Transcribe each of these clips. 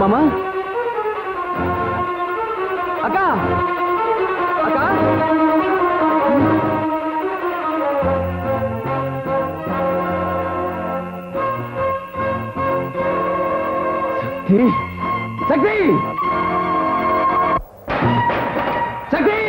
மாமா அக்கா அக்கா சக்தி சக்தி சக்தி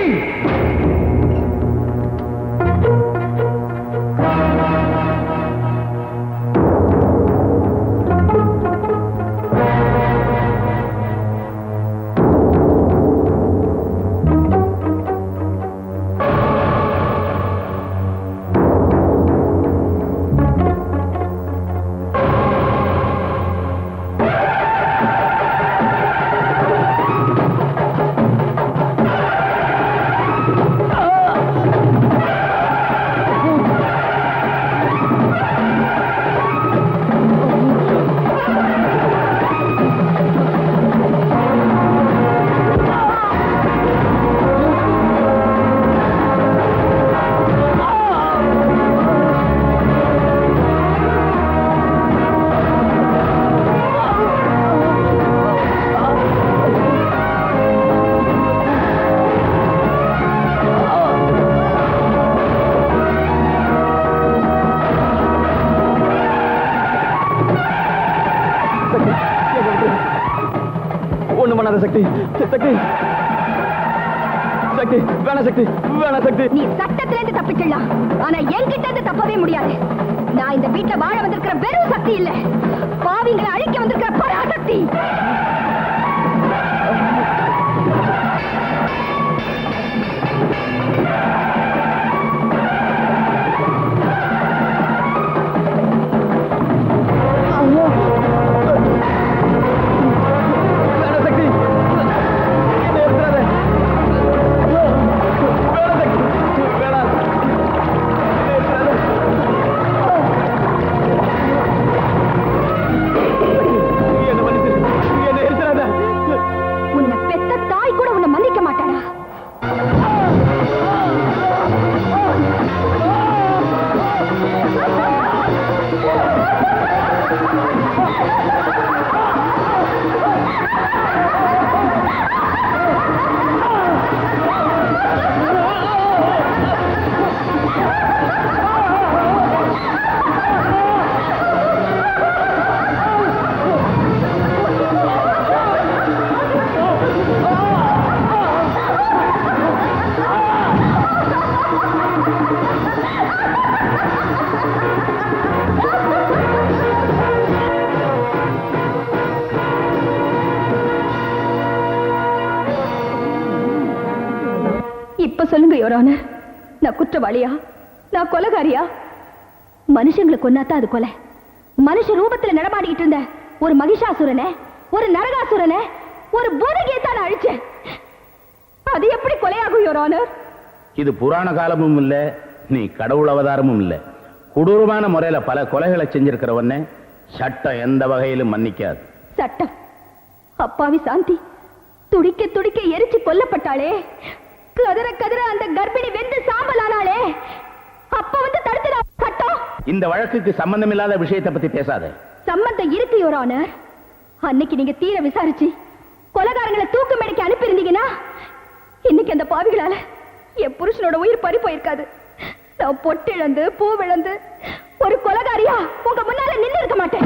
பண்ணாத சக்தி. சக்தி. சக்தி வேணா சக்தி வேணா சக்தி. நீ சட்டத்துல இருந்து தப்பிச்சிடலாம். ஆனா என்கிட்ட இருந்து தப்பவே முடியாது. நான் இந்த வீட்டுல வாழ வந்திருக்கிற வெறும் சக்தி இல்ல. பாவிங்களை அழிக்க வந்திருக்கிற பராசக்தி Yeah! இப்ப சொல்லுங்க யோரான நான் குற்றவாளியா? நான் கொலைகாரியா? மனுஷங்களை கொன்னாதான் அது கொலை. மனுஷ ரூபத்துல நடமாடிக்கிட்டு இருந்த ஒரு மகிஷாசுரனை ஒரு நரகாசுரனை ஒரு பூதகியை தான் அழிச்சேன். அது எப்படி கொலையாகும் யோரானர் இது புராண காலமும் இல்ல நீ கடவுள் அவதாரமும் இல்ல. கொடூரமான முறையில பல கொலைகளை செஞ்சிருக்கிறவன சட்டம் எந்த வகையிலும் மன்னிக்காது. சட்டம். அப்பாவி சாந்தி. துடிக்க துடிக்க எரிச்சு கொல்லப்பட்டாளே. கதற கதற அந்த கர்ப்பிணி வெந்து சாம்பலானாளே. அப்ப வந்து தடுத்துடா சட்டம்? இந்த வழக்குக்கு சம்பந்தமில்லாத விஷயத்தை பத்தி பேசாத. சம்மந்தம் இருக்கு யோர் ஆனர் அன்னைக்கு நீங்க தீர விசாரிச்சு கொலகாரங்களை தூக்கு மேடைக்கு அனுப்பியிருந்தீங்கன்னா இன்னைக்கு அந்த பாவிகளால என் புருஷனோட உயிர் பறி போயிருக்காது. நான் பொட்டு இழந்து பூ விழந்து ஒரு கொலகாரியா உங்க முன்னால நின்னு இருக்க மாட்டேன்.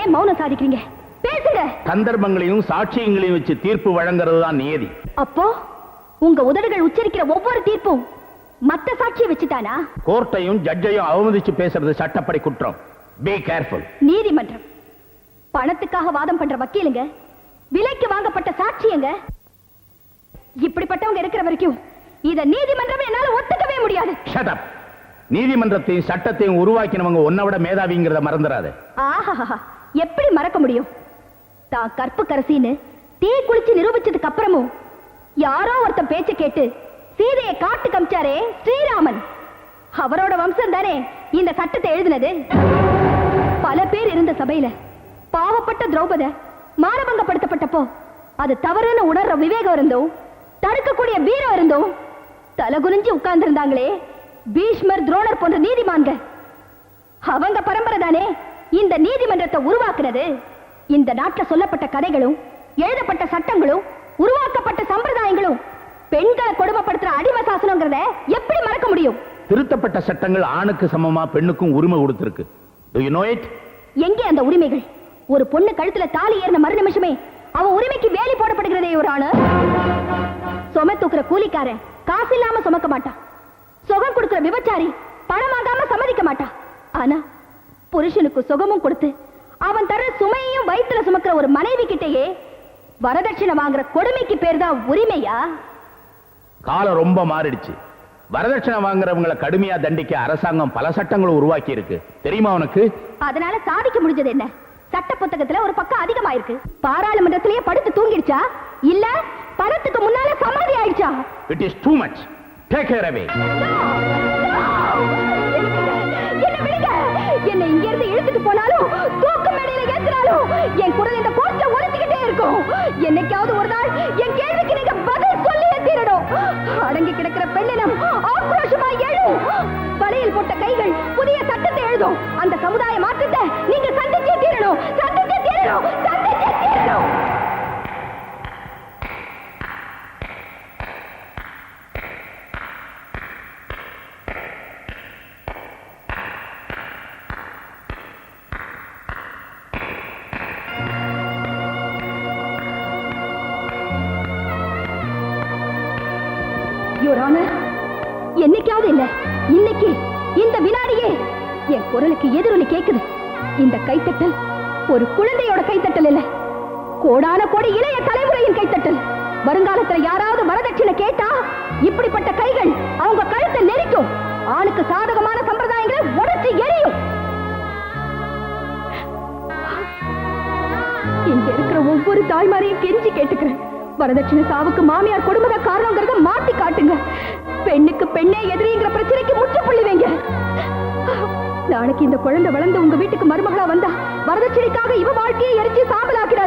ஏன் மௌனம் சாதிக்கிறீங்க? பேசுங்க. சந்தர்ப்பங்களையும் சாட்சியங்களையும் வச்சு தீர்ப்பு வழங்குறது தான் நியதி. அப்போ? உங்க உதடுகள் உச்சரிக்கிற ஒவ்வொரு தீர்ப்பும் மத்த சாட்சியை வச்சுதானா? கோர்ட்டையும் ஜட்ஜையும் அவமதிச்சு பேசுறது சட்டப்படி குற்றம். பி கேர்ஃபுல் நீதிமன்றம். பணத்துக்காக வாதம் பண்ற வக்கீலுங்க விலைக்கு வாங்கப்பட்ட சாட்சியங்க இப்படிப்பட்டவங்க இருக்கிற வரைக்கும் இத நீதிமன்றம் என்னால ஒத்துக்கவே முடியாது. ஷட் நீதிமன்றத்தையும் சட்டத்தையும் உருவாக்கினவங்க உன்னை விட மேதாவிங்கிறத மறந்துடாத ஆஹா எப்படி மறக்க முடியும்? தான் கற்பு கரசின்னு தீ குளிச்சு நிரூபிச்சதுக்கு அப்புறமும் யாரோ ஒருத்தன் பேச்ச கேட்டு சீதையை காட்டு கமிச்சாரே ஸ்ரீராமன். அவரோட வம்சம் தானே இந்த சட்டத்தை எழுதினது. பல பேர் இருந்த சபையில பாவப்பட்ட திரௌபத மானபங்கப்படுத்தப்பட்டப்போ அது தவறுன்னு உணர்ற விவேகம் இருந்தோம் தடுக்கக்கூடிய வீரம் இருந்தும் தலகுனிஞ்சு உட்கார்ந்து இருந்தாங்களே பீஷ்மர் துரோணர் போன்ற நீதிமான்க அவங்க பரம்பரை தானே இந்த நீதிமன்றத்தை உருவாக்குனது. இந்த நாட்டில் சொல்லப்பட்ட கதைகளும் எழுதப்பட்ட சட்டங்களும் உருவாக்கப்பட்ட சம்பிரதாயங்களும் பெண்களை கொடுமைப்படுத்துற அடிமை சாசனங்கிறத எப்படி மறக்க முடியும்? திருத்தப்பட்ட சட்டங்கள் ஆணுக்கு சமமா பெண்ணுக்கும் உரிமை கொடுத்திருக்கு. Do you know it? எங்கே அந்த உரிமைகள்? ஒரு பொண்ணு கழுத்துல தாலி ஏறின மறு நிமிஷமே அவ உரிமைக்கு வேலி போடப்படுகிறதே ஒரு ஆணு சும தூக்குற கூலிக்காரன் காசு இல்லாம சுமக்க மாட்டான். சுகம் கொடுக்கிற விபச்சாரி பணம் வாங்காம சம்மதிக்க மாட்டான். ஆனா புருஷனுக்கு சுகமும் கொடுத்து அவன் தர சுமையையும் வயித்துல சுமக்கிற ஒரு மனைவி கிட்டேயே வரதட்சணை வாங்குற கொடுமைக்கு பேர் தான் உரிமையா? காலம் ரொம்ப மாறிடுச்சு. வரதட்சணை வாங்குறவங்களை கடுமையா தண்டிக்க அரசாங்கம் பல சட்டங்களும் உருவாக்கி இருக்கு தெரியுமா உனக்கு? அதனால சாதிக்க முடிஞ்சது என்ன? சட்ட புத்தகத்துல ஒரு பக்கம் அதிகமாயிருக்கு. பாராளுமன்றத்திலேயே படுத்து தூங்கிடுச்சா? இல்ல பணத்துக்கு முன்னால சமாதி ஆயிடுச்சா? It is too much take care away என்ன இங்க இருந்து இழுத்துட்டு போனாலும் தூக்கு மேடையில ஏத்துனாலும் என் குரல் இந்த இருக்கும் என்னைக்காவது ஒரு நாள் என் கேள்விக்கு நீங்க பதில் சொல்லியே தீரணும். அடங்கி கிடக்கிற பெண்ணினம் Your ஆனர் என்னைக்காவது இல்ல. இன்னைக்கு இந்த வினாடியே என் குரலுக்கு எதிரொலி கேக்குது. இந்த கைத்தட்டல் ஒரு குழந்தையோட கைத்தட்டல் இல்ல. கோடான கோடி இளைய தலைமுறையின் கைத்தட்டல். வருங்காலத்துல யாராவது வரதட்சணை கேட்டா இப்படிப்பட்ட கைகள் அவங்க கழுத்தை நெரிக்கும். ஆணுக்கு சாதகமான சம்பிரதாயங்களை உடச்சி எரியும் இங்க இருக்கிற ஒவ்வொரு தாய்மாரையும் கெஞ்சி கேட்டுக்கிறேன். வரதட்சணை சாவுக்கு மாமியார் குடும்ப காரணங்கிறத மாத்தி காட்டுங்க. பெண்ணுக்கு பெண்ணே எதிரிங்கிற பிரச்சனைக்கு முற்றுப்புள்ளி வைங்க. நாளைக்கு இந்த குழந்தை வளர்ந்து உங்க வீட்டுக்கு மருமகளா வந்தா வரதட்சணைக்காக இவ வாழ்க்கையை எரிச்சு சாம்பலாக்கிறார்